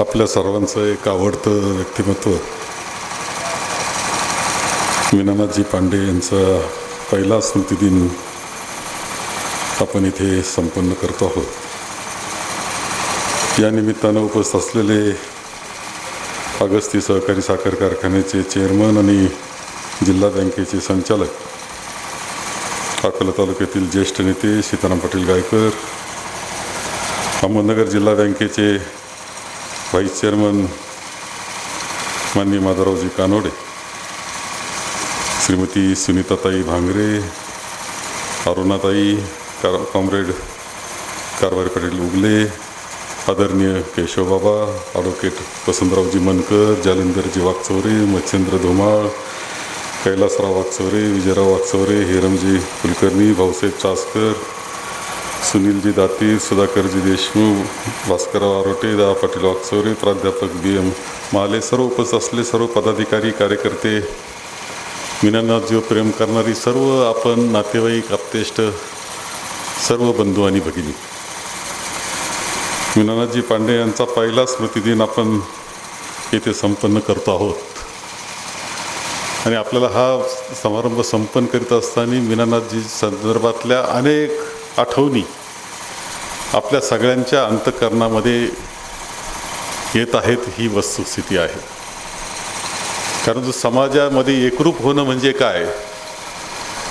आपल्या सर्वांचं एक आवडतं व्यक्तिमत्व. मीनानाथजी पांडे यांचा पहिला स्मृतिदिन आपण इथे संपन्न करतो आहोत. या निमित्तानं उपस्थित असलेले अगस्ती सहकारी साखर कारखान्याचे चेअरमन आणि जिल्हा बँकेचे संचालक अकोला तालुक्यातील ज्येष्ठ नेते सीताराम पाटील गायकर अहमदनगर जिल्हा बँकेचे व्हाईस चेअरमन माननीय माधवरावजी कानोडे श्रीमती सुनीताताई भांगरे अरुणाताई कार कॉम्रेड कारभारी पाटील उगले आदरणीय केशवबाबा ॲडव्होकेट वसंतरावजी मनकर जालिंदरजी वागचौरे मच्छिंद्र धुमाळ कैलासराव वागचौरे विजयराव वागचौरे हेरमजी कुलकर्णी भाऊसाहेब चासकर सुनीलजी दाती सुधाकरजी देशमुख भास्करराव आरोटे दा पाटील वागचौरे प्राध्यापक बी एम माले सर्व उपस्थित असले सर्व पदाधिकारी कार्यकर्ते मीनानाथजीव प्रेम करणारी सर्व आपण नातेवाईक आप्तेष्ट सर्व बंधू आणि भगिनी. मीनानाथजी पांडे यांचा पहिला स्मृतिदिन आपण येथे संपन्न करतो आहोत. आणि आपल्याला हा समारंभ संपन्न करीत असताना मीनानाथजी संदर्भातल्या अनेक आठवणी आपल्या सगळ्यांच्या अंतकरणामध्ये येत आहेत ही वस्तुस्थिती आहे. कारण जो समाजामध्ये एकरूप होणं म्हणजे काय?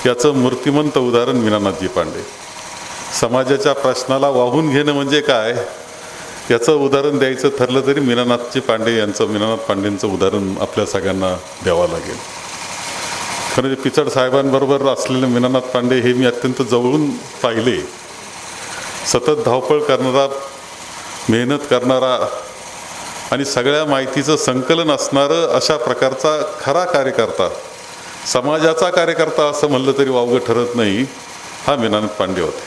याचं मूर्तिमंत उदाहरण मीनानाथजी पांडे. समाजाच्या प्रश्नाला वाहून घेणं म्हणजे काय? याचं उदाहरण द्यायचं ठरलं तरी मीनानाथजी पांडे यांचं मीनानाथ पांडेंचं उदाहरण आपल्या सगळ्यांना द्यावं लागेल. खरं पिचड साहेबांबरोबर असलेले मीनानाथ पांडे हे मी अत्यंत जवळून पाहिले. सतत धावपळ करणारा मेहनत करणारा आणि सगळ्या माहितीचं संकलन असणारं अशा प्रकारचा खरा कार्यकर्ता समाजाचा कार्यकर्ता असं म्हणलं तरी वावगं ठरत नाही हा मीनानंद पांडे होते.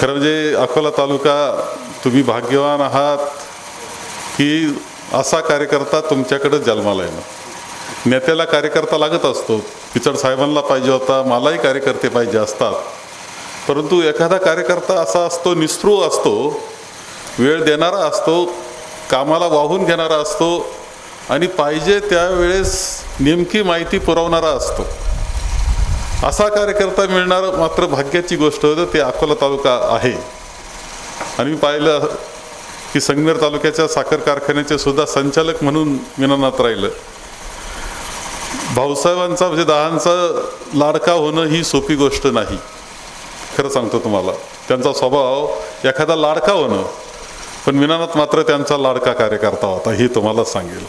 खरं म्हणजे अकोला तालुका तुम्ही भाग्यवान आहात की असा कार्यकर्ता तुमच्याकडं जन्माला येणं. नेत्याला कार्यकर्ता लागत असतो. पिचड साहेबांना पाहिजे होता मलाही कार्यकर्ते पाहिजे असतात. परंतु एखादा कार्यकर्ता असा असतो निस्पृह असतो वेळ देणारा असतो कामाला वाहून घेणारा असतो आणि पाहिजे त्यावेळेस नेमकी माहिती पुरवणारा असतो. असा कार्यकर्ता मिळणार मात्र भाग्याची गोष्ट होतं ते अकोला तालुका आहे. आणि मी पाहिलं की संगमेर तालुक्याच्या साखर कारखान्याचे सुद्धा संचालक म्हणून मीनानाथ राहिलं. भाऊसाहेबांचा म्हणजे दहांचा लाडका होणं ही सोपी गोष्ट नाही. खरं सांगतो तुम्हाला. त्यांचा स्वभाव एखादा लाडका होणं. पण विनानाथ मात्र त्यांचा लाडका कार्यकर्ता होता हे तुम्हाला सांगेल.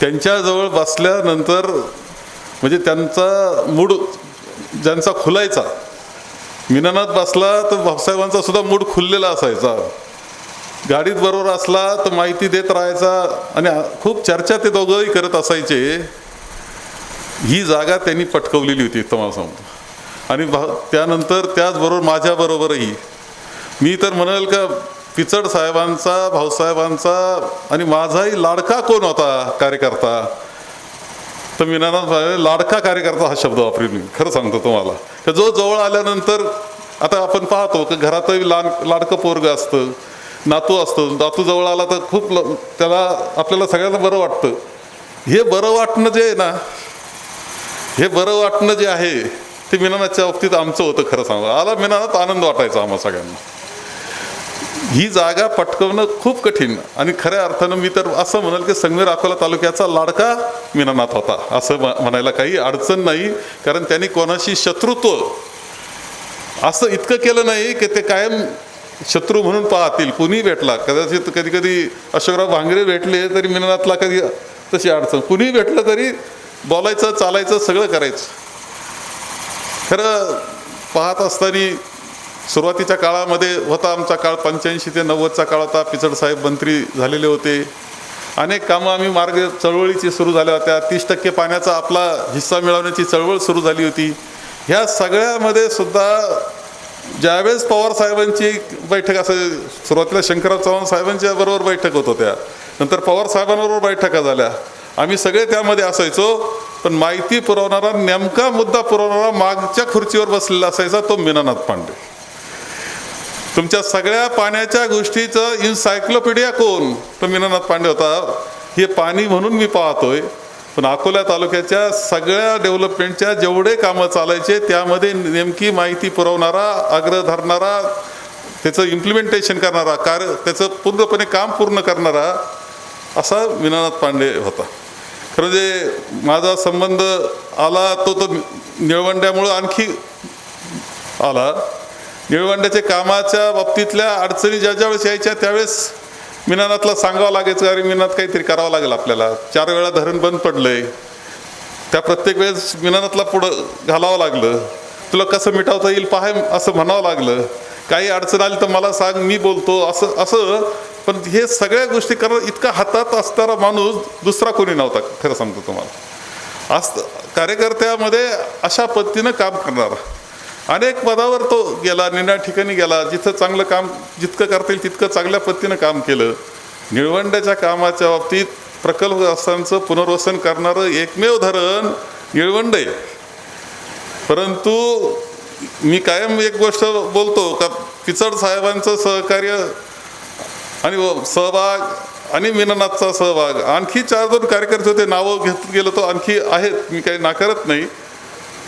त्यांच्याजवळ बसल्यानंतर म्हणजे त्यांचा मूड ज्यांचा खुलायचा मीनानाथ बसला तर भाऊसाहेबांचा सुद्धा मूड खुललेला असायचा. गाडीत बरोबर असला तर माहिती देत राहायचा आणि खूप चर्चा ते दोघंही करत असायचे. ही जागा त्यांनी पटकवलेली होती तुम्हाला सांगतो. आणि भा त्यानंतर त्याचबरोबर माझ्याबरोबरही. मी तर म्हणाल का पिचड साहेबांचा भाऊसाहेबांचा आणि माझाही लाडका कोण होता कार्यकर्ता? तर मीनानाथ भावे लाडका कार्यकर्ता हा शब्द वापरेल मी खरं सांगतो तुम्हाला. तर जो जवळ आल्यानंतर आता आपण पाहतो की घरातही लहान लाडकं पोरगं असतं नातू असतो नातू जवळ आला तर खूप ल- त्याला आपल्याला सगळ्यांना बरं वाटतं. हे बरं वाटणं जे आहे ना हे बरं वाटणं जे आहे ते मीनानाथच्या बाबतीत आमचं होतं खरं सांगा आला मिनानात आनंद वाटायचा आम्हा सगळ्यांना. ही जागा पटकवणं खूप कठीण आणि खऱ्या अर्थानं मी तर असं म्हणाल की संगमेर अकोला तालुक्याचा लाडका मीनानाथ होता. असं म- म्हणायला काही अडचण नाही कारण त्यांनी कोणाशी शत्रुत्व असं इतकं केलं नाही की ते कायम शत्रू म्हणून पाहतील. कुणी भेटला कदाचित कधी कधी अशोकराव भांगरे भेटले तरी मीनानाथला कधी तशी अडचण. कुणी भेटलं तरी बोलायचं चालायचं सगळं करायचं. खरं पाहत असताना सुरुवातीच्या काळामध्ये होता आमचा काळ पंच्याऐंशी ते नव्वदचा काळ होता. पिचडसाहेब मंत्री झालेले होते. अनेक कामं आम्ही मार्ग चळवळीची सुरू झाल्या होत्या. तीस टक्के पाण्याचा आपला हिस्सा मिळवण्याची चळवळ सुरू झाली होती. ह्या सगळ्यामध्ये सुद्धा ज्यावेळेस पवार साहेबांची बैठक असं सुरुवातीला शंकरराव चव्हाण साहेबांच्या बरोबर बैठक होत होत्या. नंतर पवार साहेबांबरोबर बैठका झाल्या. आम्ही सगळे त्यामध्ये असायचो. पण माहिती पुरवणारा नेमका मुद्दा पुरवणारा मागच्या खुर्चीवर बसलेला असायचा तो मीनानाथ पांडे. तुमच्या सगळ्या पाण्याच्या गोष्टीचं इन्सायक्लोपीडिया कोण? तो मीनानाथ पांडे होता. हे पाणी म्हणून मी पाहतोय. पण अकोला तालुक्याच्या सगळ्या डेव्हलपमेंटच्या जेवढे कामं चालायचे त्यामध्ये नेमकी माहिती पुरवणारा आग्रह धरणारा त्याचं इम्प्लिमेंटेशन करणारा कार्य त्याचं पूर्णपणे काम पूर्ण करणारा असा मीनानाथ पांडे होता. म्हणजे माझा संबंध आला तो तो निळवंड्यामुळं आणखी आला. निळवंड्याच्या कामाच्या बाबतीतल्या अडचणी ज्या ज्या वेळेस यायच्या त्यावेळेस मीनानाथला सांगावं लागायचं अरे मीनात काहीतरी करावं लागेल आपल्याला. चार वेळा धरण बंद पडलंय. त्या प्रत्येक वेळेस मीनानाथला पुढं घालावं लागलं. तुला कसं मिटावता येईल पाहाय असं म्हणावं लागलं. काही अडचण आली तर मला सांग मी बोलतो. असं असं पण हे सगळ्या गोष्टी करणं इतका हातात असणारा माणूस दुसरा कोणी नव्हता खरं सांगतो तुम्हाला. आज कार्यकर्त्यामध्ये अशा पद्धतीनं काम करणारा. अनेक पदावर तो गेला निना ठिकाणी गेला जिथं चांगलं काम जितकं करता येईल तितकं चांगल्या पद्धतीनं काम केलं. निळवंड्याच्या कामाच्या बाबतीत प्रकल्पग्रस्तांचं पुनर्वसन करणारं एकमेव धरण निळवंड आहे. परंतु मी कायम एक गोष्ट बोलतो का पिचड साहेबांचं सहकार्य आणि व- सहभाग आणि मीननाथचा सहभाग. आणखी चार दोन कार्यकर्ते होते नावं घेत गेलो तो आणखी आहेत मी काही नाकारत नाही.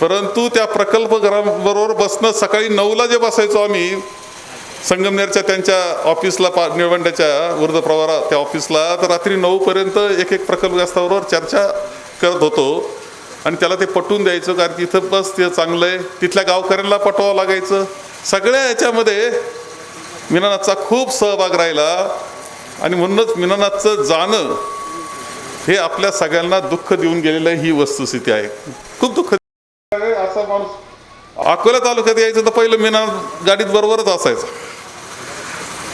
परंतु त्या प्रकल्पग्रामबरोबर बसणं सकाळी नऊला जे बसायचो आम्ही संगमनेरच्या त्यांच्या ऑफिसला पा निळवंड्याच्या ऊर्ध प्रवारा त्या ऑफिसला तर रात्री नऊपर्यंत एक एक प्रकल्पग्रस्ताबरोबर चर्चा करत होतो. आणि त्याला ते पटवून द्यायचं कारण की इथं बस ते चांगलं आहे तिथल्या गावकऱ्यांना पटवावं लागायचं. सगळ्या याच्यामध्ये मीनानाथचा खूप सहभाग राहिला आणि म्हणूनच मीनानाथचं जाणं हे आपल्या सगळ्यांना दुःख देऊन गेलेलं ही वस्तुस्थिती आहे. खूप दुःख असा माणूस अकोला तालुक्यात यायचं तर पहिलं मीना गाडीत बरोबरच असायचं.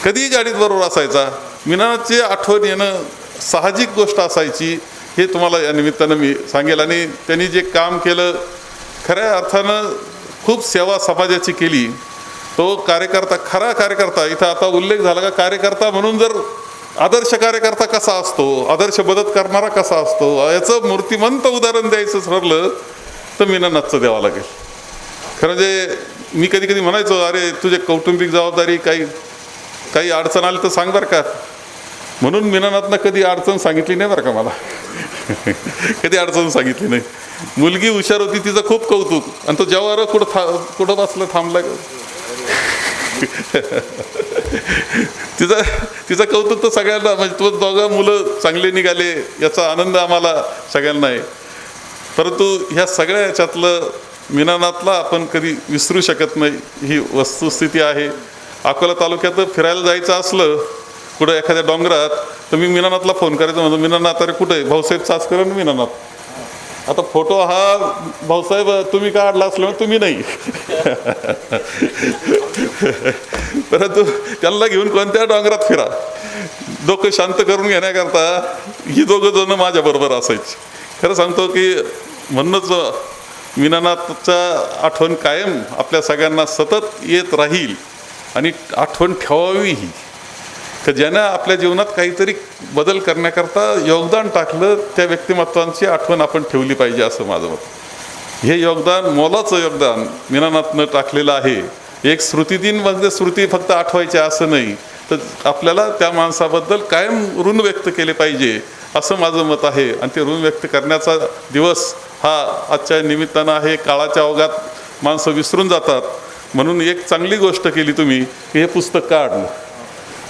कधीही गाडीत बरोबर असायचा. मीनाची आठवण येणं साहजिक गोष्ट असायची हे तुम्हाला या निमित्तानं मी सांगेल. आणि त्यांनी जे काम केलं खऱ्या अर्थानं खूप सेवा समाजाची केली. तो कार्यकर्ता खरा कार्यकर्ता इथं आता उल्लेख झाला का कार्यकर्ता म्हणून जर आदर्श कार्यकर्ता कसा असतो आदर्श मदत करणारा कसा असतो याचं मूर्तिमंत उदाहरण द्यायचं ठरलं तर मीनानाथचं द्यावं लागेल. खरं म्हणजे मी कधी कधी म्हणायचो अरे तुझे कौटुंबिक जबाबदारी काही काही अडचण आली तर सांग बरं का. म्हणून मीनानाथनं कधी अडचण सांगितली नाही बरं का मला. कधी अडचण सांगितली नाही. मुलगी हुशार होती तिचं खूप कौतुक. आणि तो जेव्हा कुठं था कुठं बसलं थांबला? तिचा तिचं कौतुक तर सगळ्यांना म्हणजे तो दोघं मुलं चांगले निघाले याचा आनंद आम्हाला सगळ्यांना आहे. परंतु ह्या सगळ्या याच्यातलं मिनानातला आपण कधी विसरू शकत नाही ही वस्तुस्थिती आहे. अकोला तालुक्यात फिरायला जायचं असलं कुठं एखाद्या डोंगरात तर मी मीनानाथला फोन करायचं म्हणतो मीनानाथ अरे कुठे? आहे भाऊसाहेब चाचकर आणि मीनानाथ आता फोटो हा भाऊसाहेब तुम्ही काढला असल्यामुळे तुम्ही नाही. परंतु त्यांना घेऊन कोणत्या डोंगरात फिरा? डोकं शांत करून घेण्याकरता ही दोघं जण माझ्याबरोबर असायची. खरं सांगतो की म्हणूनच मीनानाथचा आठवण कायम आपल्या सगळ्यांना सतत येत राहील आणि आठवण ठेवावी ही. तर ज्यानं आपल्या जीवनात काहीतरी बदल करण्याकरता योगदान टाकलं त्या व्यक्तिमत्वांची आठवण आपण ठेवली पाहिजे असं माझं मत. हे योगदान मोलाचं योगदान मीनानाथनं टाकलेलं आहे. एक स्मृतिदिन म्हणजे स्मृती फक्त आठवायची असं नाही. तर आपल्याला त्या माणसाबद्दल कायम ऋण व्यक्त केले पाहिजे असं माझं मत आहे. आणि ते ऋण व्यक्त करण्याचा दिवस हा आजच्या निमित्तानं आहे. काळाच्या अवघात माणसं विसरून जातात. म्हणून एक चांगली गोष्ट केली तुम्ही की हे पुस्तक काढलं.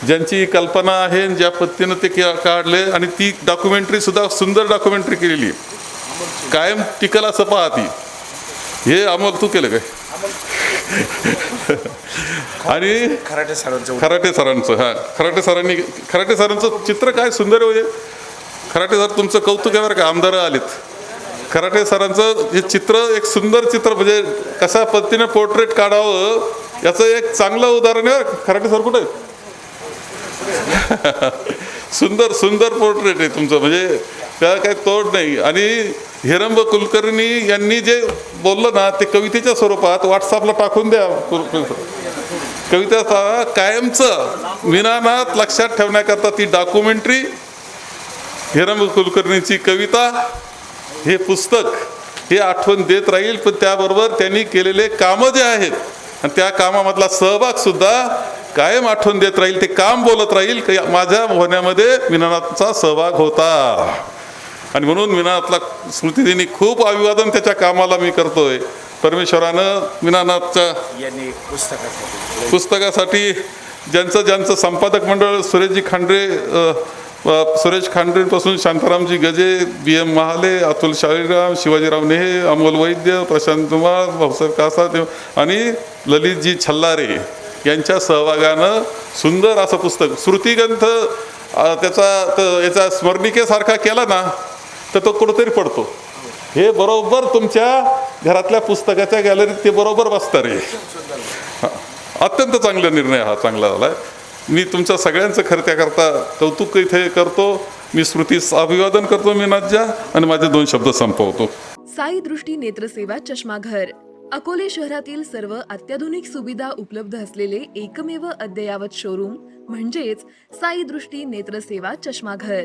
ज्यांची कल्पना आहे आणि ज्या पद्धतीनं ते काढले आणि ती डॉक्युमेंटरी सुद्धा सुंदर डॉक्युमेंटरी केलेली कायम टिकल असं पाहती. हे अमोल तू केलं काय? आणि खराटे सरांचं खराटे सरांचं हां. खराटे सरांनी खराटे सरांचं चित्र काय सुंदर आहे म्हणजे. खराटे सर तुमचं कौतुक आहे बरं का? आमदार आलेत. खराटे सरांचं हे चित्र एक सुंदर चित्र म्हणजे कशा पद्धतीने पोर्ट्रेट काढावं याचं एक चांगलं उदाहरण आहे. खराटे सर कुठे? सुंदर सुंदर पोर्ट्रेट आहे तुमचं. म्हणजे त्याला काही तोड नाही. आणि हिरंब कुलकर्णी यांनी जे बोललं ना ते कवितेच्या स्वरूपात व्हॉट्सअपला टाकून द्या कविता कायमचं विनानात लक्षात ठेवण्याकरता ती डॉक्युमेंटरी हिरंब कुलकर्णीची कविता हे पुस्तक हे आठवण देत राहील पण त्याबरोबर त्यांनी केलेले कामं जे आहेत आणि त्या कामामधला सहभाग सुद्धा कायम आठवण देत राहील ते काम बोलत राहील की माझ्या होण्यामध्ये विनानाथचा सहभाग होता. आणि म्हणून विनानाथला स्मृतिदिनी खूप अभिवादन त्याच्या कामाला मी करतोय. परमेश्वरानं विनानाथच्या यांनी पुस्तकासाठी पुस्तकासाठी ज्यांचं ज्यांचं संपादक मंडळ सुरेशजी खांडरे सुरेश खांडरेपासून शांतारामजी गजे बी एम महाले अतुल शाळीराम शिवाजीराव नेहे अमोल वैद्य प्रशांत कुमार भाऊसाहेब कासा आणि ललितजी छल्लारे यांच्या सहभागानं सुंदर असं पुस्तक श्रुतिग्रंथ त्याचा याचा स्मरणिकेसारखा केला ना तर तो कुठंतरी पडतो. हे बरोबर तुमच्या घरातल्या पुस्तकाच्या गॅलरीत ते बरोबर बसतं रे. अत्यंत चांगला निर्णय हा चांगला झाला मी तुमच्या सगळ्यांचं खरं त्याकरता कौतुक इथे करतो. मी स्मृतीस अभिवादन करतो मी नाज्या आणि माझे दोन शब्द संपवतो. साई दृष्टी नेत्रसेवा चष्माघर अकोले शहरातील सर्व अत्याधुनिक सुविधा उपलब्ध असलेले एकमेव अद्ययावत शोरूम म्हणजेच साई दृष्टी नेत्रसेवा चष्माघर